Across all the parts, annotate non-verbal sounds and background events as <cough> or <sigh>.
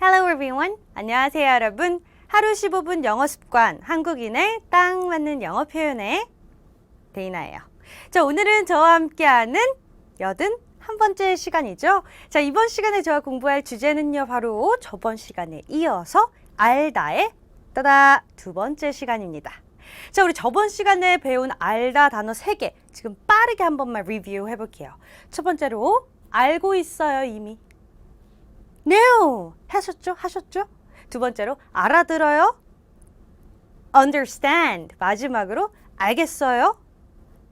Hello everyone. 안녕하세요 여러분. 하루 15분 영어 습관 한국인의 딱 맞는 영어 표현의 데이나예요. 자, 오늘은 저와 함께하는 여든 한 번째 시간이죠. 자, 이번 시간에 저와 공부할 주제는요, 바로 저번 시간에 이어서 알다의 따다 두 번째 시간입니다. 자, 우리 저번 시간에 배운 알다 단어 세 개 지금 빠르게 한 번만 리뷰 해 볼게요. 첫 번째로 알고 있어요, 이미. No! 하셨죠? 하셨죠? 두 번째로 알아들어요? understand. 마지막으로 알겠어요?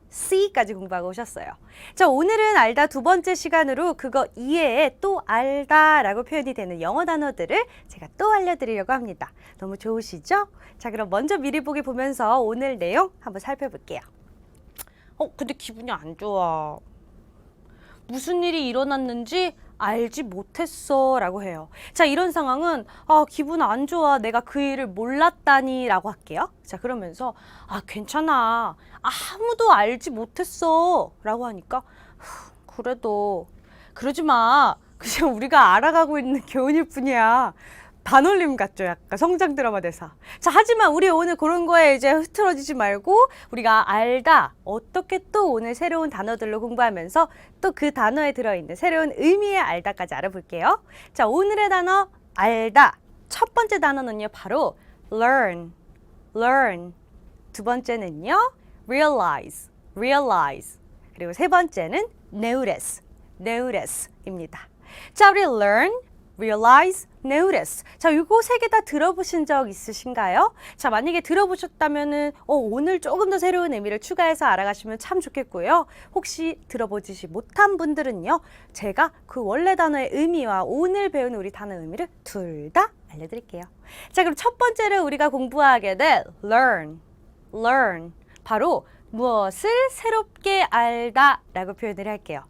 C까지 공부하고 오셨어요. 자, 오늘은 알다 두 번째 시간으로 그거 이외에 또 알다 라고 표현이 되는 영어 단어들을 제가 또 알려드리려고 합니다. 너무 좋으시죠? 자, 그럼 먼저 미리 보기 보면서 오늘 내용 한번 살펴볼게요. 어, 근데 기분이 안 좋아. 무슨 일이 일어났는지 알지 못했어 라고 해요. 자, 이런 상황은 아, 기분 안 좋아. 내가 그 일을 몰랐다니 라고 할게요. 자, 그러면서 아, 괜찮아. 아무도 알지 못했어 라고 하니까 후, 그래도 그러지 마. <laughs> 그냥 우리가 알아가고 있는 교훈일 뿐이야. 반올림 같죠? 약간 성장 드라마 대사. 자, 하지만 우리 오늘 그런 거에 이제 흐트러지지 말고 우리가 알다. 어떻게 또 오늘 새로운 단어들로 공부하면서 또 그 단어에 들어있는 새로운 의미의 알다까지 알아볼게요. 자, 오늘의 단어 알다. 첫 번째 단어는요, 바로 learn. learn. 두 번째는요, realize. realize. 그리고 세 번째는 notice. notice입니다. 자, 우리 learn, realize, notice. 자, 이거 세 개 다 들어보신 적 있으신가요? 자, 만약에 들어보셨다면은 어, 오늘 조금 더 새로운 의미를 추가해서 알아가시면 참 좋겠고요. 혹시 들어보지 못한 분들은요, 제가 그 원래 단어의 의미와 오늘 배우는 우리 단어 의미를 둘 다 알려드릴게요. 자, 그럼 첫 번째로 우리가 공부하게 될 learn, learn. 바로 무엇을 새롭게 알다 라고 표현을 할게요.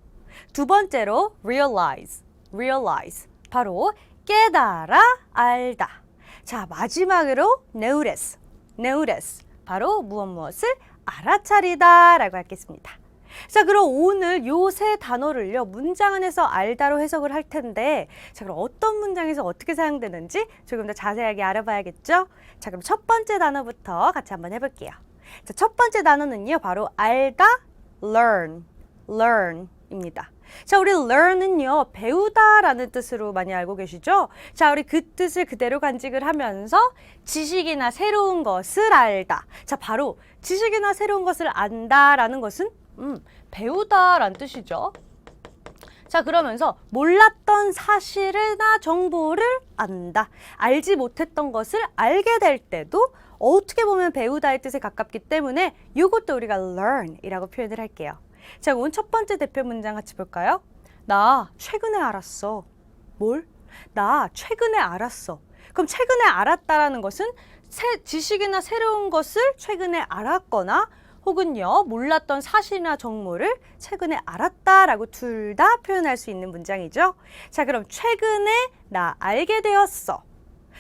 두 번째로 realize, realize. 바로 깨달아 알다. 자, 마지막으로 notice, notice. 바로 무엇 무엇을 알아차리다 라고 하겠습니다. 자, 그럼 오늘 요 세 단어를요, 문장 안에서 알다로 해석을 할 텐데, 자, 그럼 어떤 문장에서 어떻게 사용되는지 조금 더 자세하게 알아봐야겠죠? 자, 그럼 첫 번째 단어부터 같이 한번 해볼게요. 자, 첫 번째 단어는요, 바로 알다, learn, learn입니다. 자, 우리 learn은요, 배우다 라는 뜻으로 많이 알고 계시죠? 자, 우리 그 뜻을 그대로 간직을 하면서 지식이나 새로운 것을 알다. 자, 바로 지식이나 새로운 것을 안다 라는 것은 음, 배우다 라는 뜻이죠. 자, 그러면서 몰랐던 사실이나 정보를 안다. 알지 못했던 것을 알게 될 때도 어떻게 보면 배우다의 뜻에 가깝기 때문에 이것도 우리가 learn이라고 표현을 할게요. 자, 오늘 첫 번째 대표 문장 같이 볼까요? 나 최근에 알았어. 뭘? 나 최근에 알았어. 그럼 최근에 알았다라는 것은 새 지식이나 새로운 것을 최근에 알았거나 혹은요 몰랐던 사실이나 정보를 최근에 알았다라고 둘 다 표현할 수 있는 문장이죠. 자, 그럼 최근에 나 알게 되었어.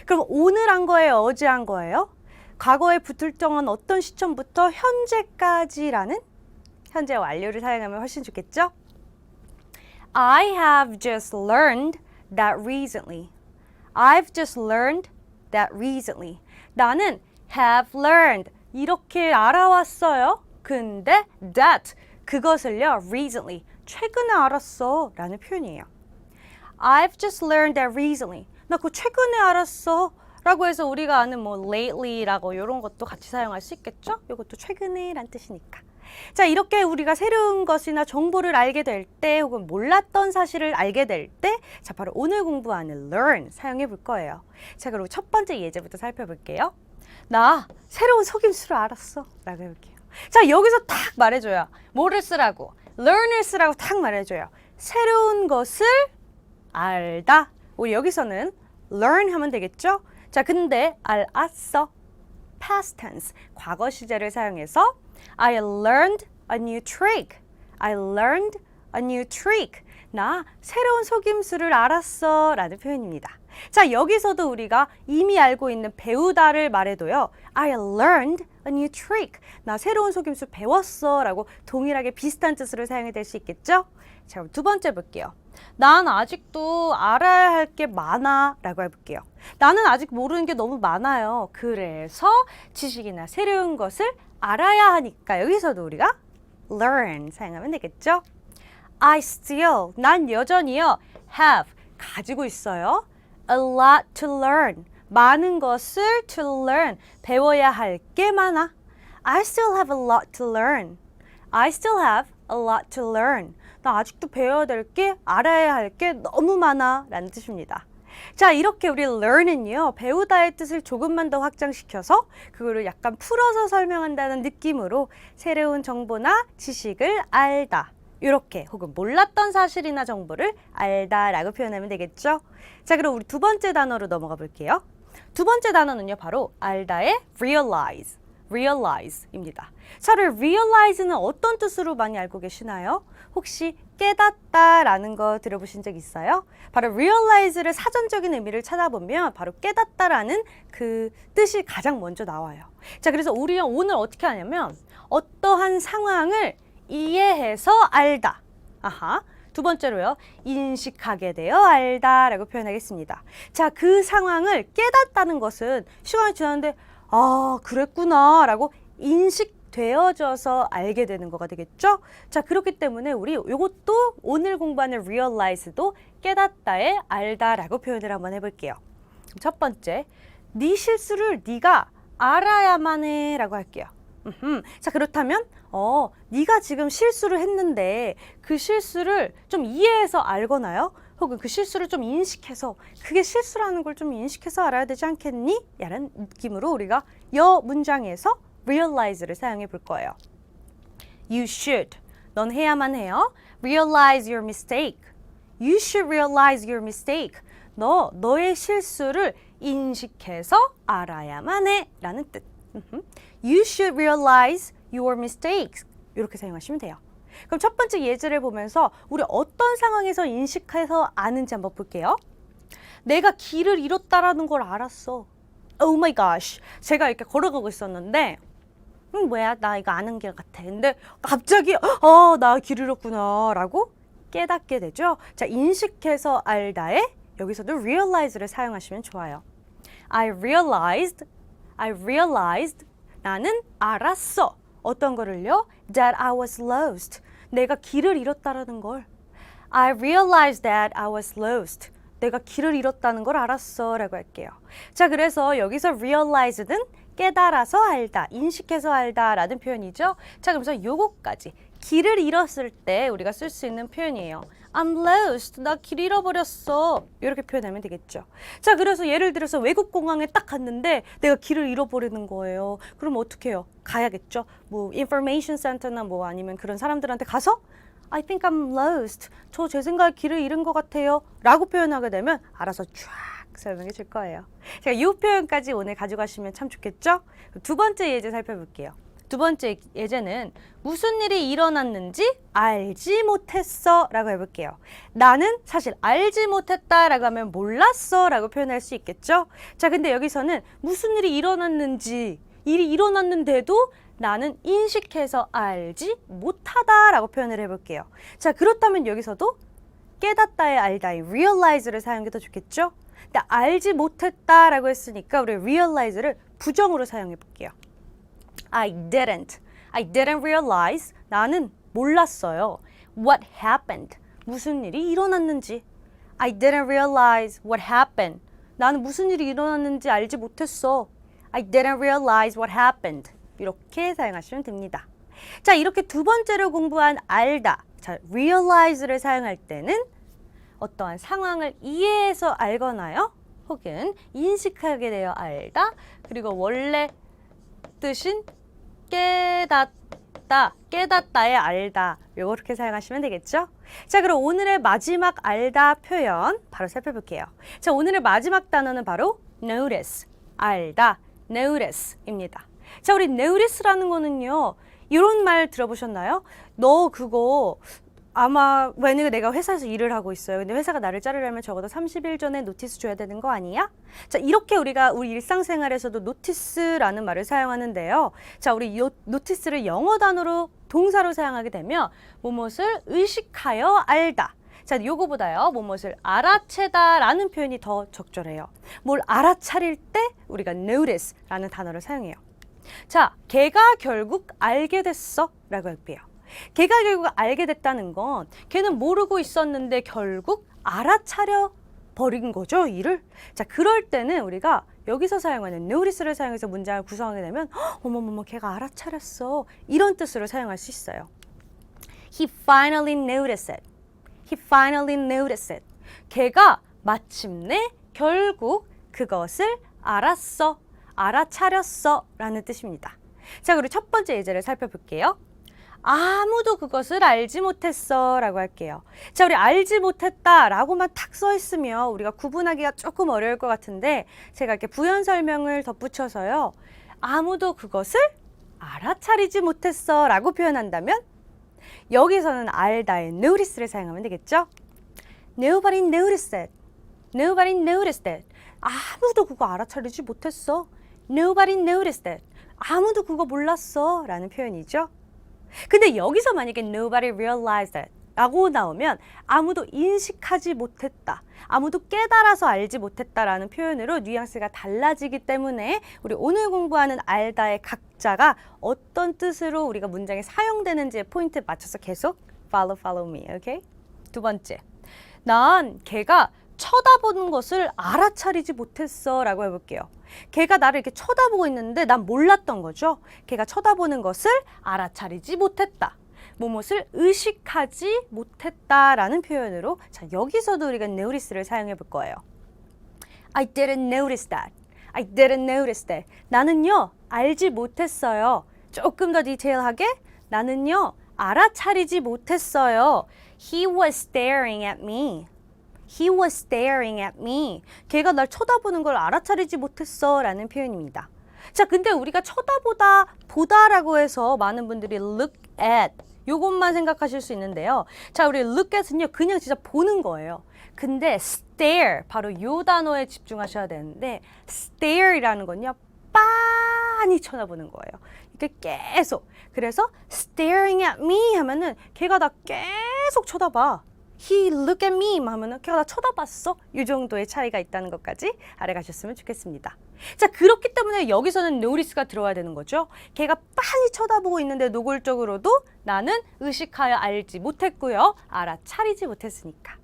그럼 오늘 한 거예요, 어제 한 거예요? 과거에 붙을 정한 어떤 시점부터 현재까지라는 현재 완료를 사용하면 훨씬 좋겠죠? I have just learned that recently. I've just learned that recently. 나는 have learned 이렇게 알아왔어요. 근데 that 그것을요 recently 최근에 알았어 라는 표현이에요. I've just learned that recently. 나 그거 최근에 알았어. 라고 해서 우리가 아는 뭐 lately라고 이런 것도 같이 사용할 수 있겠죠? 이것도 최근에 란 뜻이니까. 자, 이렇게 우리가 새로운 것이나 정보를 알게 될 때 혹은 몰랐던 사실을 알게 될 때, 자, 바로 오늘 공부하는 learn 사용해 볼 거예요. 자, 그리고 첫 번째 예제부터 살펴볼게요. 나 새로운 속임수를 알았어. 라고 해볼게요. 자, 여기서 탁 말해줘요. 뭐를 쓰라고? learn을 쓰라고 탁 말해줘요. 새로운 것을 알다. 우리 여기서는 learn 하면 되겠죠? 자, 근데 알았어. past tense, 과거 시제를 사용해서 I learned a new trick. I learned a new trick. 나 새로운 속임수를 알았어 라는 표현입니다. 자, 여기서도 우리가 이미 알고 있는 배우다를 말해도요. I learned a new trick. 나 새로운 속임수 배웠어 라고 동일하게 비슷한 뜻으로 사용이 될 수 있겠죠? 자, 그럼 두 번째 볼게요. 난 아직도 알아야 할 게 많아 라고 해볼게요. 나는 아직 모르는 게 너무 많아요. 그래서 지식이나 새로운 것을 알아야 하니까 여기서도 우리가 learn 사용하면 되겠죠? I still, 난 여전히요, have, 가지고 있어요. a lot to learn, 많은 것을 to learn, 배워야 할 게 많아. I still have a lot to learn. I still have a lot to learn. 나 아직도 배워야 될 게, 알아야 할 게 너무 많아. 라는 뜻입니다. 자, 이렇게 우리 learn은요, 배우다의 뜻을 조금만 더 확장시켜서 그거를 약간 풀어서 설명한다는 느낌으로 새로운 정보나 지식을 알다. 이렇게 혹은 몰랐던 사실이나 정보를 알다라고 표현하면 되겠죠. 자, 그럼 우리 두 번째 단어로 넘어가 볼게요. 두 번째 단어는요, 바로 알다의 realize. realize입니다. 자, 우리 realize는 어떤 뜻으로 많이 알고 계시나요? 혹시 깨닫다라는 거 들어보신 적 있어요? 바로 realize를 사전적인 의미를 찾아보면 바로 깨닫다라는 그 뜻이 가장 먼저 나와요. 자, 그래서 우리 오늘 어떻게 하냐면 어떠한 상황을 이해해서 알다. 아하. 두 번째로요. 인식하게 되어 알다라고 표현하겠습니다. 자, 그 상황을 깨닫다는 것은 시간이 지났는데 아, 그랬구나라고 인식 되어져서 알게 되는 거가 되겠죠? 자, 그렇기 때문에 우리 이것도 오늘 공부하는 realize도 깨닫다에 알다라고 표현을 한번 해볼게요. 첫 번째, 네 실수를 네가 알아야만 해라고 할게요. 음흠. 자 그렇다면 어 네가 지금 실수를 했는데 그 실수를 좀 이해해서 알거나요? 혹은 그 실수를 좀 인식해서 그게 실수라는 걸 좀 인식해서 알아야 되지 않겠니? 라는 느낌으로 우리가 여 문장에서 realize를 사용해 볼 거예요. You should. 넌 해야만 해요. Realize your mistake. You should realize your mistake. 너 너의 실수를 인식해서 알아야만 해. 라는 뜻. You should realize your mistakes. 이렇게 사용하시면 돼요. 그럼 첫 번째 예제를 보면서 우리 어떤 상황에서 인식해서 아는지 한번 볼게요. 내가 길을 잃었다라는 걸 알았어. Oh my gosh. 제가 이렇게 걸어가고 있었는데 음, 뭐야 나 이거 아는 길 같아. 근데 갑자기 어, 나 길 잃었구나 라고 깨닫게 되죠. 자, 인식해서 알다에 여기서도 realize를 사용하시면 좋아요. I realized I realized 나는 알았어. 어떤 거를요? That I was lost. 내가 길을 잃었다라는 걸. I realized that I was lost. 내가 길을 잃었다는 걸 알았어 라고 할게요. 자, 그래서 여기서 realize는 깨달아서 알다, 인식해서 알다 라는 표현이죠. 자, 그래서 요거까지 길을 잃었을 때 우리가 쓸 수 있는 표현이에요. I'm lost. 나 길 잃어버렸어. 이렇게 표현하면 되겠죠. 자, 그래서 예를 들어서 외국 공항에 딱 갔는데 내가 길을 잃어버리는 거예요. 그럼 어떻게 해요? 가야겠죠. 뭐 information center나 뭐 아니면 그런 사람들한테 가서 I think I'm lost. 저 제 생각에 길을 잃은 것 같아요. 라고 표현하게 되면 알아서 쫙 설명해 줄 거예요. 제가 이 표현까지 오늘 가져가시면 참 좋겠죠? 두 번째 예제 살펴볼게요. 두 번째 예제는 무슨 일이 일어났는지 알지 못했어 라고 해볼게요. 나는 사실 알지 못했다 라고 하면 몰랐어 라고 표현할 수 있겠죠? 자, 근데 여기서는 무슨 일이 일어났는지 일이 일어났는데도 나는 인식해서 알지 못하다 라고 표현을 해볼게요. 자, 그렇다면 여기서도 깨닫다의 알다의 realize를 사용해 더 좋겠죠? 근데 알지 못했다 라고 했으니까 우리 realize를 부정으로 사용해 볼게요. I didn't. I didn't realize. 나는 몰랐어요. What happened? 무슨 일이 일어났는지. I didn't realize what happened. 나는 무슨 일이 일어났는지 알지 못했어. I didn't realize what happened. 이렇게 사용하시면 됩니다. 자, 이렇게 두 번째로 공부한 알다. 자, realize를 사용할 때는 어떠한 상황을 이해해서 알거나요. 혹은 인식하게 되어 알다. 그리고 원래 뜻인 깨닫다, 깨닫다의 알다. 요렇게 사용하시면 되겠죠? 자, 그럼 오늘의 마지막 알다 표현 바로 살펴볼게요. 자, 오늘의 마지막 단어는 바로 notice, 알다, notice입니다. 자, 우리 notice라는 거는요. 이런 말 들어보셨나요? 너 그거 아마 만약에 내가 회사에서 일을 하고 있어요. 근데 회사가 나를 자르려면 적어도 30일 전에 노티스 줘야 되는 거 아니야? 자, 이렇게 우리가 우리 일상생활에서도 노티스라는 말을 사용하는데요. 자, 우리 요 노티스를 영어 단어로 동사로 사용하게 되면 무엇을 의식하여 알다. 자, 요거보다요. 무엇을 알아채다라는 표현이 더 적절해요. 뭘 알아차릴 때 우리가 notice라는 단어를 사용해요. 자, 걔가 결국 알게 됐어라고 할게요. 걔가 결국 알게 됐다는 건 걔는 모르고 있었는데 결국 알아차려 버린 거죠, 일을. 자, 그럴 때는 우리가 여기서 사용하는 notice를 사용해서 문장을 구성하게 되면 "헉, 어머머머 걔가 알아차렸어. 이런 뜻으로 사용할 수 있어요. He finally noticed it. He finally noticed it. 걔가 마침내 결국 그것을 알았어. 알아차렸어. 라는 뜻입니다. 자, 그리고 첫 번째 예제를 살펴볼게요. 아무도 그것을 알지 못했어 라고 할게요. 자, 우리 알지 못했다 라고만 탁 써 있으면 우리가 구분하기가 조금 어려울 것 같은데 제가 이렇게 부연 설명을 덧붙여서요. 아무도 그것을 알아차리지 못했어 라고 표현한다면 여기서는 알다의 notice를 사용하면 되겠죠? Nobody noticed it. Nobody noticed it. 아무도 그거 알아차리지 못했어. Nobody noticed it. 아무도 그거 몰랐어. 라는 표현이죠. 근데 여기서 만약에 nobody realized it 라고 나오면 아무도 인식하지 못했다. 아무도 깨달아서 알지 못했다라는 표현으로 뉘앙스가 달라지기 때문에 우리 오늘 공부하는 알다의 각자가 어떤 뜻으로 우리가 문장에 사용되는지에 포인트 맞춰서 계속 follow follow me. 오케이? 두 번째. 난 걔가 쳐다보는 것을 알아차리지 못했어 라고 해볼게요. 걔가 나를 이렇게 쳐다보고 있는데 난 몰랐던 거죠. 걔가 쳐다보는 것을 알아차리지 못했다. 무엇을 의식하지 못했다라는 표현으로 자 여기서도 우리가 notice를 사용해 볼 거예요. I didn't notice that. I didn't notice that. 나는요 알지 못했어요. 조금 더 디테일하게 나는요 알아차리지 못했어요. He was staring at me. He was staring at me. 걔가 날 쳐다보는 걸 알아차리지 못했어 라는 표현입니다. 자, 근데 우리가 쳐다보다, 보다라고 해서 많은 분들이 look at 요것만 생각하실 수 있는데요. 자, 우리 look at은요, 그냥 진짜 보는 거예요. 근데 stare, 바로 요 단어에 집중하셔야 되는데 stare이라는 건요, 빤히 쳐다보는 거예요. 이렇게 계속. 그래서 staring at me 하면은 걔가 나 계속 쳐다봐. He look at me 하면은 걔가 나 쳐다봤어. 이 정도의 차이가 있다는 것까지 알아가셨으면 좋겠습니다. 자, 그렇기 때문에 여기서는 notice가 들어와야 되는 거죠. 걔가 빤히 쳐다보고 있는데 노골적으로도 나는 의식하여 알지 못했고요. 알아차리지 못했으니까.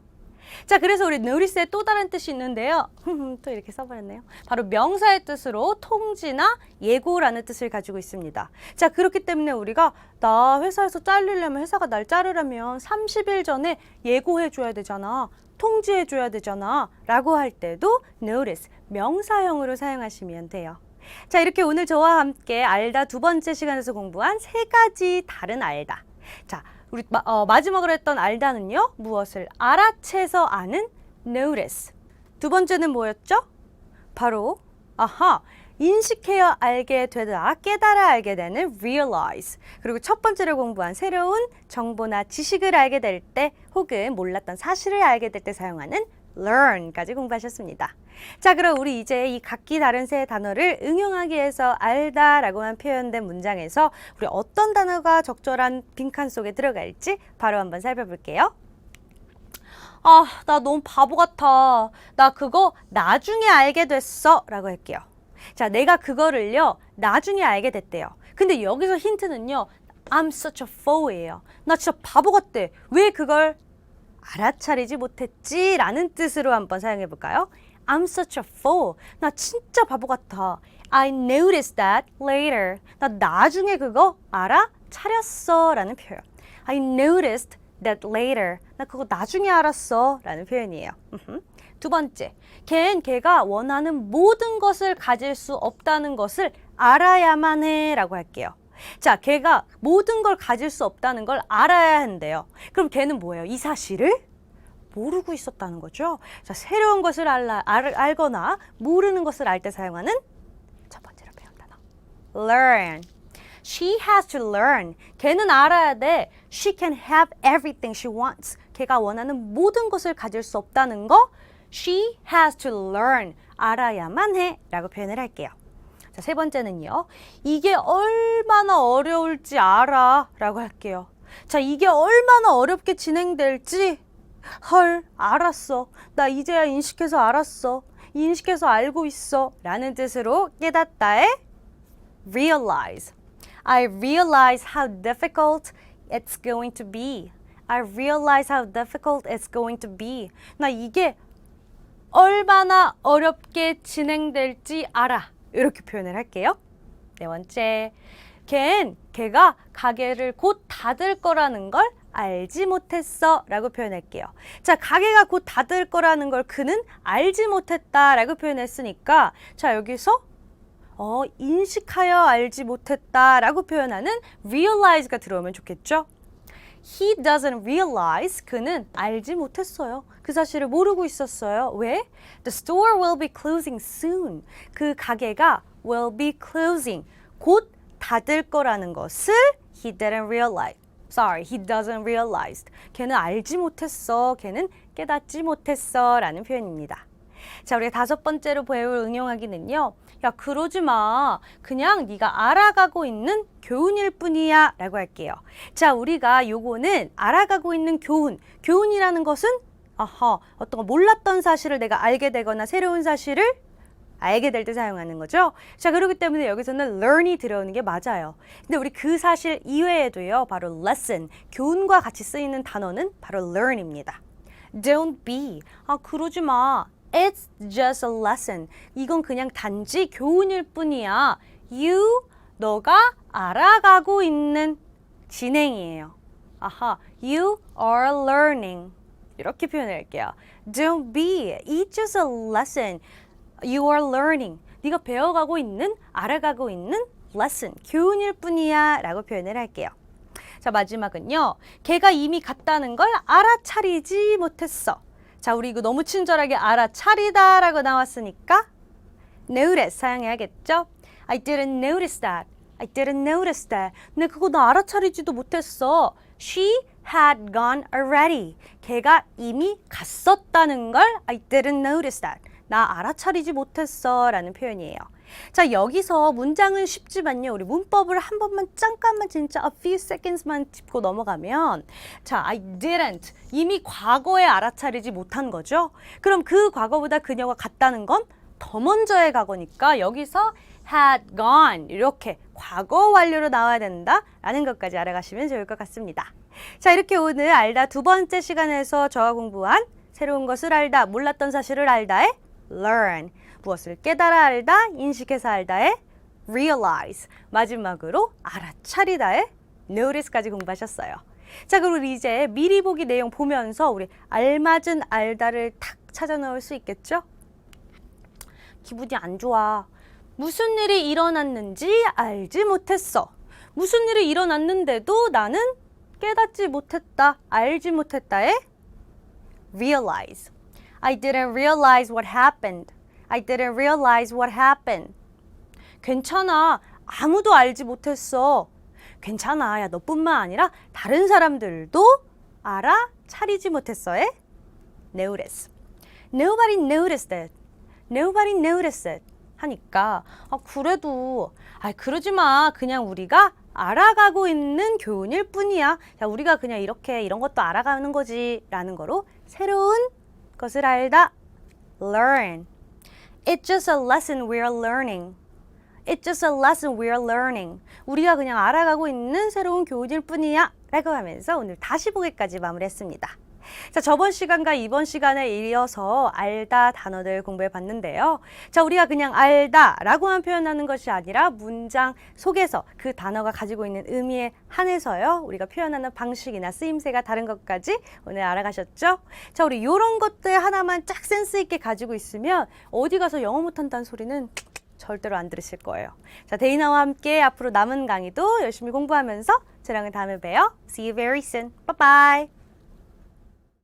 자, 그래서 우리 notice의 또 다른 뜻이 있는데요. <laughs> 또 이렇게 써버렸네요. 바로 명사의 뜻으로 통지나 예고라는 뜻을 가지고 있습니다. 자, 그렇기 때문에 우리가 나 회사에서 잘리려면 회사가 날 자르려면 30일 전에 예고해줘야 되잖아. 통지해줘야 되잖아. 라고 할 때도 notice, 명사형으로 사용하시면 돼요. 자, 이렇게 오늘 저와 함께 알다 두 번째 시간에서 공부한 세 가지 다른 알다. 자, 우리 마, 어, 마지막으로 했던 알다는요. 무엇을 알아채서 아는 notice. 두 번째는 뭐였죠? 바로 아하 인식해야 알게 되다 깨달아 알게 되는 realize 그리고 첫 번째로 공부한 새로운 정보나 지식을 알게 될 때 혹은 몰랐던 사실을 알게 될 때 사용하는 learn까지 공부하셨습니다. 자, 그럼 우리 이제 이 각기 다른 세 단어를 응용하기 위해서 알다라고만 표현된 문장에서 우리 어떤 단어가 적절한 빈칸 속에 들어갈지 바로 한번 살펴볼게요. 아, 나 너무 바보 같아. 나 그거 나중에 알게 됐어. 라고 할게요. 자, 내가 그거를요, 나중에 알게 됐대요. 근데 여기서 힌트는요, I'm such a fool이에요. 나 진짜 바보 같대. 왜 그걸 알아차리지 못했지? 라는 뜻으로 한번 사용해 볼까요? I'm such a fool. 나 진짜 바보 같아. I noticed that later. 나 나중에 그거 알아차렸어. 라는 표현. I noticed that later. 나 그거 나중에 알았어. 라는 표현이에요. 두 번째, 걘 걔가 원하는 모든 것을 가질 수 없다는 것을 알아야만 해 라고 할게요. 자, 걔가 모든 걸 가질 수 없다는 걸 알아야 한대요. 그럼 걔는 뭐예요? 이 사실을 모르고 있었다는 거죠. 자, 새로운 것을 알라, 알, 알거나 모르는 것을 알 때 사용하는 첫 번째로 배운 단어. learn. She has to learn. 걔는 알아야 돼. She can have everything she wants. 걔가 원하는 모든 것을 가질 수 없다는 거. She has to learn. 알아야만 해. 라고 표현을 할게요. 자, 세 번째는요. 이게 얼마나 어려울지 알아. 라고 할게요. 자, 이게 얼마나 어렵게 진행될지 헐, 알았어. 나 이제야 인식해서 알았어. 인식해서 알고 있어. 라는 뜻으로 깨닫다에 realize. I realize how difficult it's going to be. I realize how difficult it's going to be. 나 이게 얼마나 어렵게 진행될지 알아. 이렇게 표현을 할게요. 네 번째. 걘 걔가 가게를 곧 닫을 거라는 걸 알지 못했어 라고 표현할게요. 자, 가게가 곧 닫을 거라는 걸 그는 알지 못했다 라고 표현했으니까 자, 여기서 어, 인식하여 알지 못했다 라고 표현하는 realize가 들어오면 좋겠죠? He doesn't realize 그는 알지 못했어요. 그 사실을 모르고 있었어요. 왜? The store will be closing soon. 그 가게가 will be closing. 곧 닫을 거라는 것을 he didn't realize. Sorry, he doesn't realize. 걔는 알지 못했어. 걔는 깨닫지 못했어. 라는 표현입니다. 자, 우리가 다섯 번째로 배울 응용하기는요. 야, 그러지 마. 그냥 네가 알아가고 있는 교훈일 뿐이야. 라고 할게요. 자, 우리가 요거는 알아가고 있는 교훈. 교훈이라는 것은 아하, 어떤 거 몰랐던 사실을 내가 알게 되거나 새로운 사실을 알게 될 때 사용하는 거죠. 자, 그렇기 때문에 여기서는 learn이 들어오는 게 맞아요. 근데 우리 그 사실 이외에도요, 바로 lesson, 교훈과 같이 쓰이는 단어는 바로 learn입니다. Don't be. 아, 그러지 마. It's just a lesson. 이건 그냥 단지 교훈일 뿐이야. You, 너가 알아가고 있는 진행이에요. 아하, you are learning. 이렇게 표현할게요. Don't be. It's just a lesson. You are learning. 네가 배워가고 있는, 알아가고 있는 lesson, 교훈일 뿐이야 라고 표현을 할게요. 자, 마지막은요. 걔가 이미 갔다는 걸 알아차리지 못했어. 자, 우리 이거 너무 친절하게 알아차리다 라고 나왔으니까 notice 사용해야겠죠? I didn't notice that. I didn't notice that. 근데 그거 나 알아차리지도 못했어. She had gone already. 걔가 이미 갔었다는 걸 I didn't notice that. 나 알아차리지 못했어 라는 표현이에요. 자, 여기서 문장은 쉽지만요. 우리 문법을 한 번만 잠깐만 진짜 a few seconds만 짚고 넘어가면 자, I didn't 이미 과거에 알아차리지 못한 거죠. 그럼 그 과거보다 그녀가 갔다는 건 더 먼저의 과거니까 여기서 had gone 이렇게 과거 완료로 나와야 된다라는 것까지 알아가시면 좋을 것 같습니다. 자, 이렇게 오늘 알다 두 번째 시간에서 저와 공부한 새로운 것을 알다, 몰랐던 사실을 알다의 learn, 무엇을 깨달아 알다, 인식해서 알다의 realize, 마지막으로 알아차리다의 notice까지 공부하셨어요. 자, 그리고 우리 이제 미리 보기 내용 보면서 우리 알맞은 알다를 탁 찾아 넣을 수 있겠죠? 기분이 안 좋아. 무슨 일이 일어났는지 알지 못했어. 무슨 일이 일어났는데도 나는 깨닫지 못했다, 알지 못했다에 realize. I didn't realize what happened. I didn't realize what happened. 괜찮아. 아무도 알지 못했어. 괜찮아. 야, 너뿐만 아니라 다른 사람들도 알아 차리지 못했어에 notice. Nobody noticed it. Nobody noticed it. 하니까 아 그래도 아 그러지 마. 그냥 우리가 알아가고 있는 교훈일 뿐이야. 야, 우리가 그냥 이렇게 이런 것도 알아가는 거지라는 거로 새로운 것을 알다 learn. It's just a lesson we're learning. It's just a lesson we're learning. 우리가 그냥 알아가고 있는 새로운 교훈일 뿐이야. 라고 하면서 오늘 다시 보기까지 마무리했습니다. 자, 저번 시간과 이번 시간에 이어서 알다 단어들 공부해 봤는데요. 자, 우리가 그냥 알다 라고만 표현하는 것이 아니라 문장 속에서 그 단어가 가지고 있는 의미에 한해서요. 우리가 표현하는 방식이나 쓰임새가 다른 것까지 오늘 알아가셨죠? 자, 우리 이런 것들 하나만 쫙 센스 있게 가지고 있으면 어디 가서 영어 못 한다는 소리는 절대로 안 들으실 거예요. 자, 데이나와 함께 앞으로 남은 강의도 열심히 공부하면서 저랑은 다음에 봬요. See you very soon. Bye bye.